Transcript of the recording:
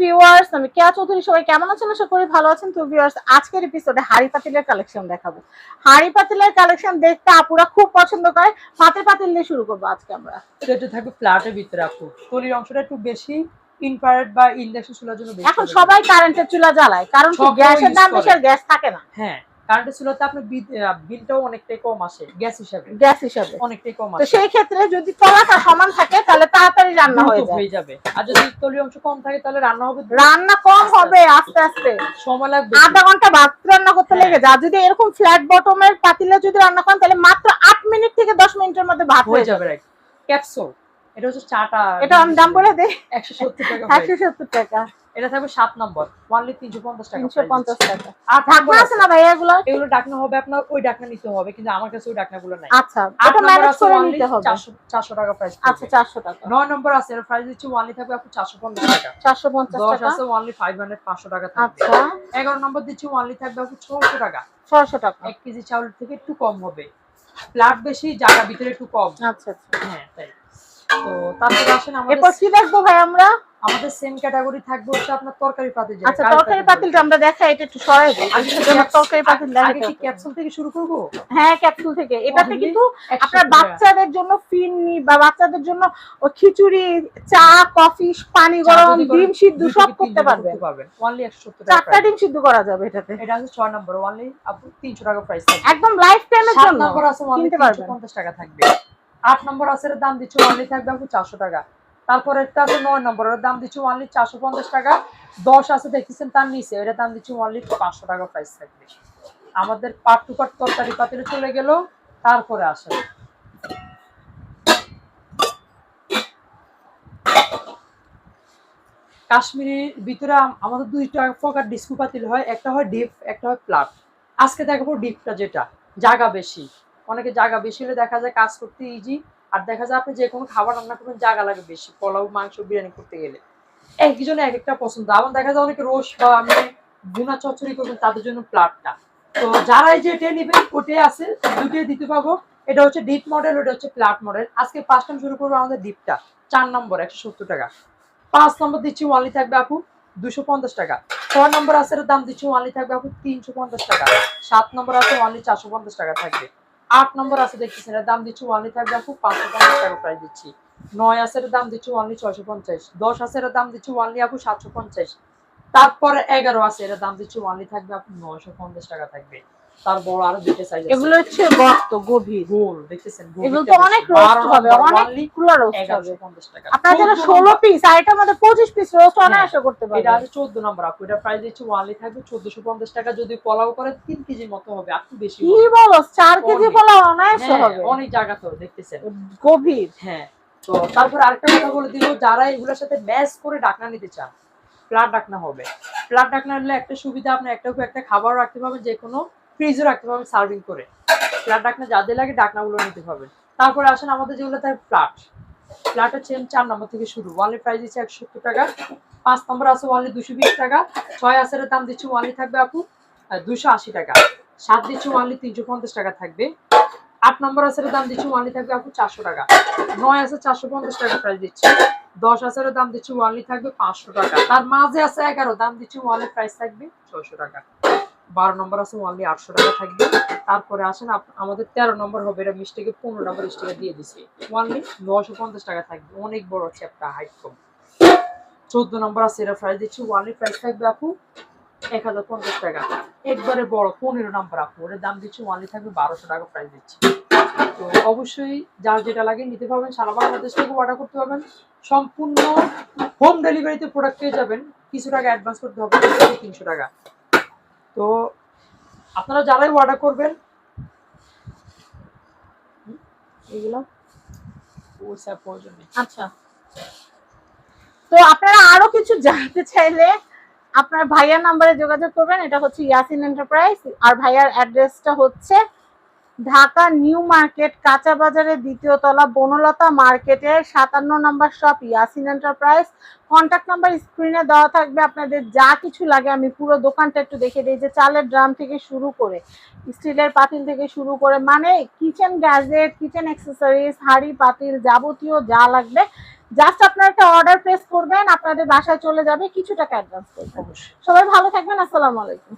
Viewers আমি কেয়া চৌধুরী সবাই কেমন আছেন? আশা করি ভালো আছেন। তো ভিউয়ার্স আজকের এপিসোডে হাড়ি পাতিলের কালেকশন দেখাবো। হাড়ি পাতিলের কালেকশন দেখতে আপুরা খুব পছন্দ করে। পাতে পাতিল দিয়ে শুরু করব আজকে আমরা। এটা থাকবে ফ্ল্যাটের ভিতরে আপু। তলির অংশটা একটু বেশি ইনফ্রারেড বা ইন্ডাকশন চুলার জন্য এখন সবাই কারেন্টের চুলা জ্বালায়। কারণ গ্যাসের দাম বেশি আর গ্যাস থাকে না। হ্যাঁ। কারেন্টের চুলাতে আপনার বিল- বিলটাও অনেকটাই কম আসে গ্যাস হিসাবে। গ্যাস হিসাবে। অনেকটাই কম তো আসে। সেই ক্ষেত্রে যদি তলাটা সমান থাকে তাহলে তাড়াতাড়ি রান্না হয়ে যাবে। আর যদি তলি অংশ কম থাকে তাহলে রান্না হবে রান্না কম হবে আস্তে। আস্তে সময় লাগবে। আধা ঘণ্টা ভাত রান্না করতে হ্যাঁ। লেগে যায়। আর যদি এরকম ফ্ল্যাট বটমের পাতিলে যদি রান্না করেন তাহলে মাত্র আট মিনিট থেকে দশ মিনিটের মধ্যে ভাত হয়ে যাবে রাইট ক্যাপসুল এটা হচ্ছে চাটা এটা আমি দাম বলে দিই। একশো সত্তর টাকা একশো price। সত্তর টাকা। এটা থাকবে সাত নম্বর। ওয়ানলি তিনশো পঞ্চাশ টাকা তিনশো পঞ্চাশ টাকা। আর ঢাকনা আছে না ভাই এগুলো? এগুলো ডাকনা হবে আপনার ওই ডাকনা নিতে হবে কিন্তু আমার কাছে ওই ডাকনাগুলো নাই। আচ্ছা এটা ম্যানেজ করে নিতে হবে। 400 400 টাকা প্রাইস আচ্ছা চারশো টাকা। নয় নম্বর আছে এর প্রাইস দিচ্ছি ওয়ানলি থাকবে আপু চারশো পঞ্চাশ টাকা। চারশো পঞ্চাশ দশ টাকা? আছে ওয়ানলি ফাইভ হান্ড্রেড পাঁচশো টাকা থাকবে। আচ্ছা। এগারো নম্বর দিচ্ছি ওয়ানলি থাকবে আপু ছশো টাকা। ছশো টাকা। এক কেজি চাউলের থেকে একটু কম হবে। ফ্ল্যাট বেশি জায়গা ভিতরে একটু কম। আচ্ছা আচ্ছা। হ্যাঁ তাই। তো তারপরে আসেন আমাদের এরপর কি দেখব ভাই আমরা? আমাদের সেম ক্যাটাগরি থাকবে হচ্ছে আপনার তরকারি আচ্ছা তরকারি পাতিলটা আমরা দেখাই এটা একটু সরাই দিই। আগে কি আমার তরকারি পাতিল আগে কি ক্যাপসুল থেকে শুরু করব? হ্যাঁ ক্যাপসুল থেকে। এটাতে কিন্তু আপনার বাচ্চাদের জন্য ফিরনি বা বাচ্চাদের জন্য খিচুড়ি চা কফি পানি গরম ডিম সিদ্ধ সব করতে তিনজন পারবেন। পারবেন? অনলি 170 টাকা চারটা ডিম সিদ্ধ করা যাবে এটাতে। এটা হচ্ছে 6 নম্বর অনলি আপু 300 টাকা প্রাইস একদম লাইফ টাইমের জন্য নম্বর আছে অনলি কিনতে পারবেন। 350 টাকা থাকবে। আট নম্বর আছে দাম দিচ্ছি অনলি থাকবে আপু 400 টাকা। তারপরে একটা আছে নয় নম্বর, এর দাম দিচ্ছি অনলি 450 টাকা। 10 আছে দেখতেছেন তার নিচে, এর দাম দিচ্ছি অনলি 500 টাকা প্রাইস থাকবে। আমাদের পার্ট টু পার্ট তরকারি পাতিলে চলে গেল, তারপরে আসে কাশ্মীরের ভিতরে আমাদের দুইটা প্রকার ডিস্কু পাতিল হয়, একটা হয় ডিপ একটা হয় প্লাট আজকে দেখাবো ডিপটা যেটা জায়গা বেশি। অনেকে জায়গা বেশি হলে দেখা যায় কাজ করতে ইজি আর দেখা যায় আপনি যে কোনো খাবার রান্না করবেন জায়গা লাগে বেশি। পোলাও, মাংস, বিরিয়ানি করতে গেলে। একজনে এক একটা পছন্দ। আবার দেখা যায় অনেকে রোস বা আমি বুনা চচ্চড়ি করবেন, তাদের জন্য প্লাটটা। তো যারা এই যে এটা নেবেন, ওটাই আছে। দুটোই দিতে পাবো এটা হচ্ছে ডিপ মডেল ওটা হচ্ছে প্লাট মডেল আজকে পাঁচ টাইম শুরু করব আমাদের ডিপটা চার নম্বর, একশো সত্তর টাকা। পাঁচ নম্বর দিচ্ছি ওয়ানলি থাকবে আপু দুশো পঞ্চাশ টাকা। ছয় নম্বর আছে দাম দিচ্ছি ওয়ানলি থাকবে আপু তিনশো পঞ্চাশ টাকা। সাত নম্বর আছে ওয়ানলি চারশো পঞ্চাশ টাকা থাকবে। আট নম্বর আছে দেখতেছেন এর দাম দিচ্ছি ওয়ানলি থাকবে আপু পাঁচশো পঞ্চাশ টাকা প্রাইস দিচ্ছি। নয় আছে দাম দিচ্ছি ওয়ানলি ছয়শো পঞ্চাশ। দশ আছে এর দাম দিচ্ছি ওয়ানলি আপু সাতশো পঞ্চাশ। তারপরে এগারো আছে এর দাম দিচ্ছি ওয়ানলি থাকবে আপু নয়শো পঞ্চাশ টাকা থাকবে। তার বড় আরও দুইটা সাইজ এগুলো হচ্ছে গর্ত গভীর। গোল দেখতেছেন এগুলো তো অনেক রোস্ট হবে অনেকগুলো রোস্ট হবে। টাকা। আপনারা যারা 14 ষোলো পিস আর মধ্যে পঁচিশ পিস রোস্ট অনায়াসে করতে এটা আছে চোদ্দ নম্বর আপু এটা প্রাইস ওয়ানলি থাকবে চোদ্দশো পঞ্চাশ টাকা যদি পোলাও করে তিন কেজির মতো হবে আর একটু বেশি কি বলো চার কেজি অনেক। পোলাও অনায়াসে হ্যাঁ, হবে। অনেক জায়গা তো দেখতেছেন। গভীর। হ্যাঁ তো তারপর আরেকটা কথা বলে দিব যারা এগুলোর সাথে ম্যাচ করে ডাকনা নিতে চান প্লাট ডাকনা হবে। প্লাট ডাকনা হলে একটা সুবিধা আপনি একটা একটা খাবার রাখতে পারবেন যে কোনো ফ্রিজও রাখতে পারবেন সার্ভিং করে। ফ্ল্যাট ডাকনা যাদের লাগে ডাকনাগুলো নিতে পারবেন তারপরে আসেন আমাদের যেগুলো তার ফ্ল্যাট প্লাট হচ্ছে চার নম্বর থেকে শুরু। ওয়ানলি প্রাইস দিচ্ছে একশো সত্তর টাকা। পাঁচ নম্বর আছে ওয়ানলি দুশো বিশ টাকা। ছয় আসের দাম দিচ্ছি ওয়ানলি থাকবে আপু দুশো আশি টাকা। সাত দিচ্ছি ওয়ানলি তিনশো পঞ্চাশ টাকা থাকবে। আট নম্বর আছে দাম দিচ্ছি ওয়ানলি থাকবে আপু চারশো টাকা। নয় আছে চারশো পঞ্চাশ টাকা প্রাইস দিচ্ছি। দশ আছে দাম দিচ্ছি ওয়ানলি থাকবে পাঁচশো টাকা। তার মাঝে আছে এগারো, দাম দিচ্ছি ওয়ানলি প্রাইস থাকবে ছয়শো টাকা। বারো নম্বর আছে ওয়ানলি আটশো টাকা থাকবে। তারপরে আসেন আমাদের তেরো নম্বর হবে, এটা মিস্টেকে পনেরো নম্বর স্টিকার দিয়ে দিছি। ওয়ানলি নশো পঞ্চাশ টাকা থাকবে, অনেক বড় চ্যাপটা হাইট কম। চোদ্দ নম্বর আছে, এটা প্রাইস দিচ্ছি ওয়ানলি প্রাইস থাকবে আপু এক হাজার পঞ্চাশ টাকা। একবারে বড়, পনেরো নম্বর আপু ওটার দাম দিচ্ছি ওয়ানলি থাকবে বারোশো টাকা প্রাইস দিচ্ছি। তো অবশ্যই যার যেটা লাগে নিতে পারবেন, সারা বাংলাদেশ থেকে অর্ডার করতে পারবেন। সম্পূর্ণ হোম ডেলিভারিতে প্রোডাক্ট পেয়ে যাবেন। কিছু টাকা অ্যাডভান্স করতে হবে, তিনশো টাকা। তো আপনারা যারাই অর্ডার করবেন এগুলো আচ্ছা। তো আপনারা আরও কিছু জানতে চাইলে আপনার ভাইয়ার নাম্বারে যোগাযোগ করবেন, এটা হচ্ছে ইয়াসিন এন্টারপ্রাইজ আর ভাইয়ার অ্যাড্রেসটা হচ্ছে ঢাকা নিউ মার্কেট কাঁচা বাজারের দ্বিতীয় তলা বনলতা মার্কেটের সাতান্ন নম্বর shop Yasin enterprise. Contact number স্ক্রিনে দেওয়া থাকবে আপনাদের যা কিছু লাগে আমি পুরো দোকানটা একটু দেখে দিই। যে চালের ড্রাম থেকে শুরু করে স্টিলের পাতিল থেকে শুরু করে মানে কিচেন গ্যাজেট কিচেন অ্যাক্সেসরিজ হাঁড়ি পাতিল যাবতীয় যা লাগবে। জাস্ট আপনারা একটা অর্ডার প্লেস করবেন আপনাদের বাসায় চলে যাবে কিছু টাকা অ্যাডভান্স করবেন সবাই ভালো থাকবেন আসসালামু আলাইকুম।